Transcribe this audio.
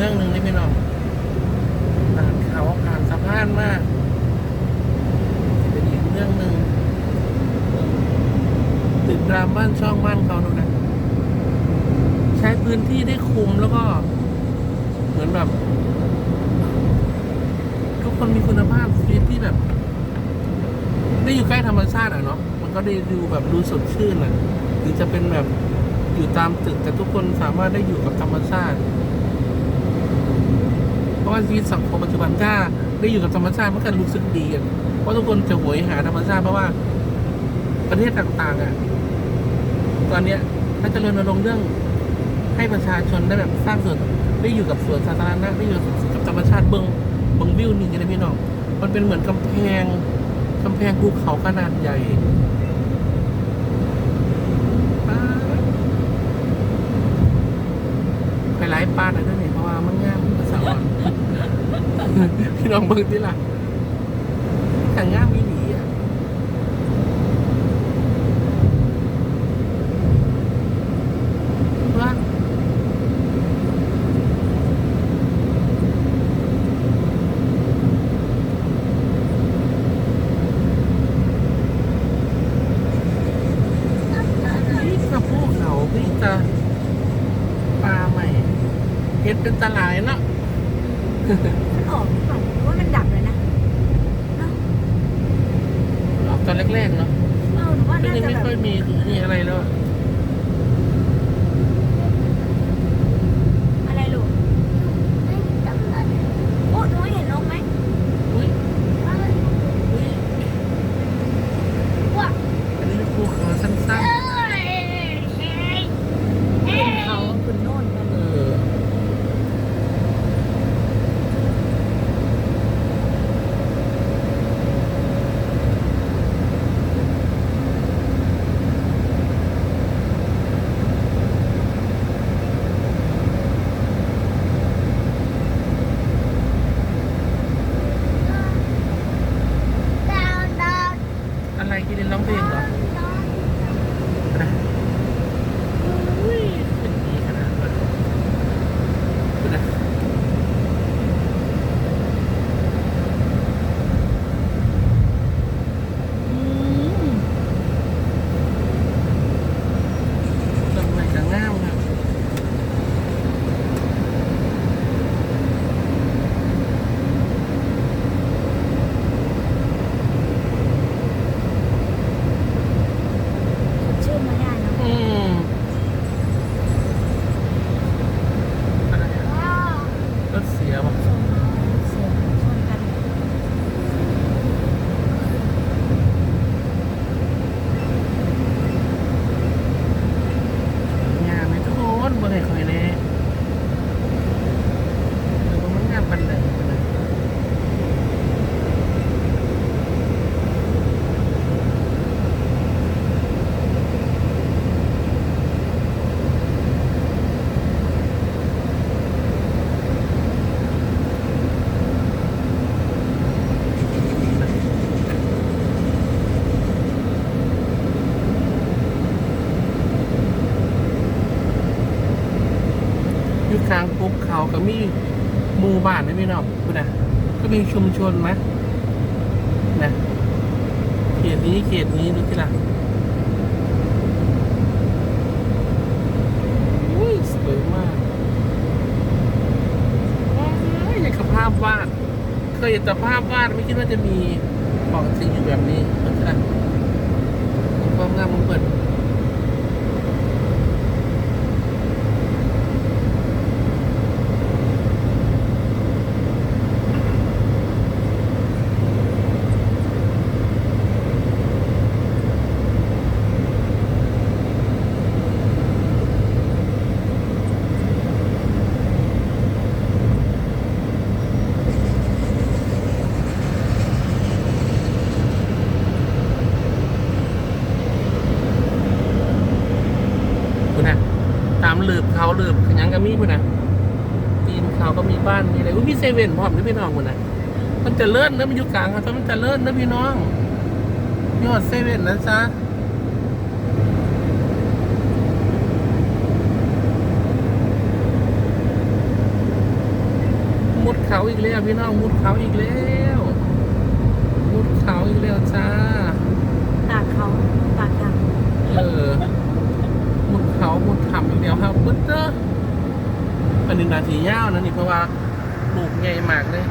มืองหนึ่งนี่พี่น้องผ่านเขาผ่านสะพานมากเป็นอีกเมืองหนึ่งตึกรามบ้านช่องบ้านเขาดูนะใช้พื้นที่ได้คุมแล้วก็ เหมือนแบบทุกคนมีคุณภาพชีวิตที่แบบ ได้อยู่ใกล้ธรรมชาติอะเนาะมันก็ได้ดูแบบดูสดชื่นอะถึงจะเป็นแบบอยู่ตามตึกแต่ทุกคนสามารถได้อยู่กับธรรมชาติ ราะว่าชีวิตสังคมปัจจุบันถ้าได้อยู่กับธรรมชาติมันก็รู้สึกดีกันเพราะทุกคนจะโหยหาธรรมชาติเพราะว่าประเทศต่างๆอะตอนเนี้ยน่าจะรณรงค์เรื่องให้ประชาชนได้แบบสร้างส่วนได้อยู่กับสวนสาธารณะได้อยู่กับธรรมชาติเบิงเบิงวิวนี่ไงนะพี่น้อง มันเป็นเหมือนกำแพงกำแพงภูเขาขนาดใหญ่ป๊าดไปไล่ป้าดเลยด้วยนี่เพราะว่ามันง่ามภาษาอ่อน พี่น้องเบิ่งที่ละแต่ง่ามไม่ดีอะว่านี่กระพูเขาพี่จะปลาใหม่เห็ดเป็นตลายเนาะมันออกหรือเปล่า ว่ามันดับเลยนะเนาะออกตอนแรกๆเนาะเออหนูว่าไม่น่าได้จะไม่แบบ ค่อยมีมีอะไรแล้วอะ อะไรลูกโอ้หนูเห็นนกไหม อุ้ยอุ้ยอันนี้เป็นภูเขาสั้น เขาคุณโน่นกัน ๆ เออ อะไรกินร้องเพลงเหรอนะอุ้ยเป็นดีขนาดนั้นดูนะอืมต้นไม้ก็งามครับ ชื่อมาได้เนาะ อืมอะไรอะรถเสียว่ะ ชนเสียงชนกัน งามไหมทุกคนเมื่อไหร่คอยแน่เออมันงามปันเลยปันเลย อยู่กลางภูเขาก็มีหมู่บ้านนะพี่น้องคุณนะก็มีชุมชนไหมนะเขตนี้เขตนี้ดูที่ละอุ้ยสวยมากว้ายอย่างกับภาพวาดเคยเห็นแต่ภาพวาดไม่คิดว่าจะมีของจริงอยู่แบบนี้ดูที่ละความงามของเปิด คุณนะตาม หลืบเขาหลืบขยังก็มีคุณนนะตีนเขาก็มีบ้านมีอะไรอุ้ยมีเซเว่นพร้อมนะพี่น้องคุณนะมันจะเลื่นนะมันอยู่กลางเขามันจะเลื่นนะพี่น้องยอดเซเว่นนะจ๊ะเขาอีกแล้วพี่น้องมุดเขาอีกแล้ว มุดเขาอีกแล้วจ้า ตากเขาตากทาง เออ มุดเขามุดถ้ำอีกแล้ว ครับปึ๊ดเด้ออันนี้นาทียาวนะนี่เพราะว่าปลูกใหญ่มากเลย